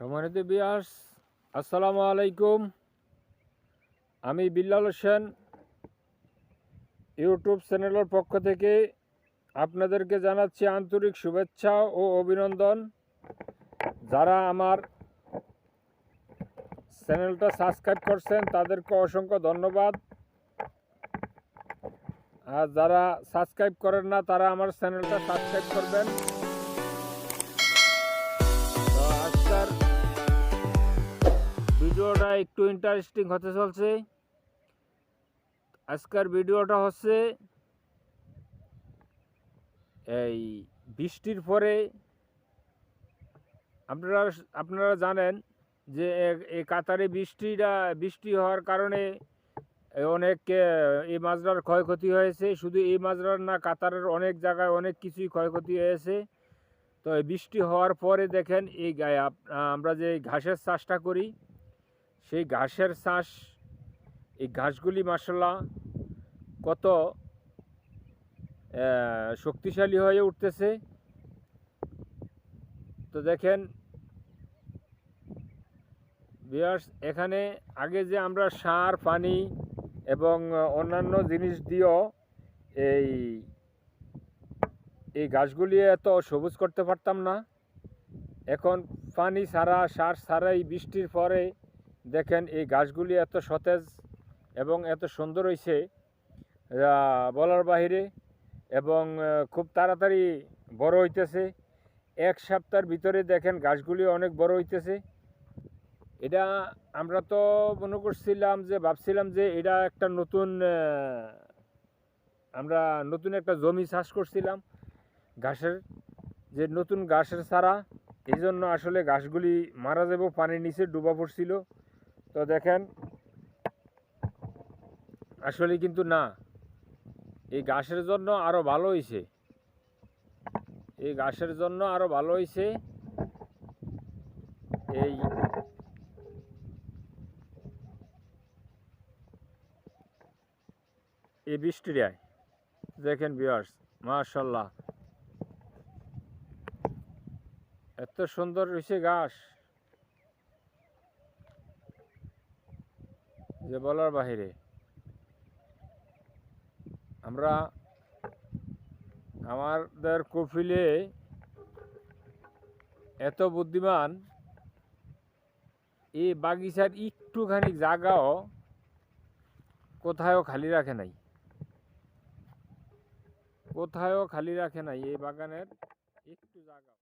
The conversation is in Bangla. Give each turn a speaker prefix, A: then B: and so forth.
A: সম্মানিত বিয়াস আসসালামু আলাইকুম। আমি বিল্লাল হোসেন, ইউটিউব চ্যানেলের পক্ষ থেকে আপনাদেরকে জানাচ্ছি আন্তরিক শুভেচ্ছা ও অভিনন্দন। যারা আমার চ্যানেলটা সাবস্ক্রাইব করছেন, তাদেরকে অসংখ্য ধন্যবাদ। আর যারা সাবস্ক্রাইব করেন না, তারা আমার চ্যানেলটা সাবস্ক্রাইব করবেন। ভিডিওটা একটু ইন্টারেস্টিং হতে চলছে। আজকের ভিডিওটা হচ্ছে এই বৃষ্টির পরে আপনারা আপনারা জানেন যে এই কাতারে বৃষ্টিটা, বৃষ্টি হওয়ার কারণে অনেক এই মাজরার ক্ষয়ক্ষতি হয়েছে। শুধু এই মাজরার না, কাতারের অনেক জায়গায় অনেক কিছুই ক্ষয়ক্ষতি হয়েছে। তো বৃষ্টি হওয়ার পরে দেখেন এই আমরা যে ঘাসের চাষটা করি সেই ঘাসের চাষ, এই ঘাসগুলি মাসাল্লাহ কত শক্তিশালী হয়ে উঠতেছে। তো দেখেন বিয়ার্স এখানে আগে যে আমরা সার, পানি এবং অন্যান্য জিনিস দিয়েও এই এই গাছগুলি এত সবুজ করতে পারতাম না। এখন পানি ছাড়া, সার ছাড়াই বৃষ্টির পরে দেখেন এই গাছগুলি এত সতেজ এবং এত সুন্দর হয়েছে বলার বাহিরে এবং খুব তাড়াতাড়ি বড় হইতেছে। এক সপ্তাহের ভিতরে দেখেন গাছগুলি অনেক বড় হইতেছে। এটা আমরা তো মনে করছিলাম যে, ভাবছিলাম যে এটা একটা নতুন আমরা নতুন একটা জমি চাষ করছিলাম ঘাসের যে নতুন ঘাসের ছাড়া এই জন্য আসলে ঘাসগুলি মারা যাব, পানির নিচে ডুবা পড়ছিল। তো দেখেন, আসলে কিন্তু না। এই ঘাসের জন্য আরও ভালো হয়েছে এই ঘাসের জন্য আরও ভালো হয়েছে এই এই বৃষ্টিটায় দেখেন বিয়ার্স মাশাল্লাহ। এত সুন্দর হয়েছে ঘাস। যে বলার বাহিরে আমরা আমাদের কফিলে এত বুদ্ধিমান, এই বাগিচার একটুখানি জায়গাও কোথায়ও খালি রাখে নাই। কোথায়ও খালি রাখে নাই এই বাগানের একটু জায়গা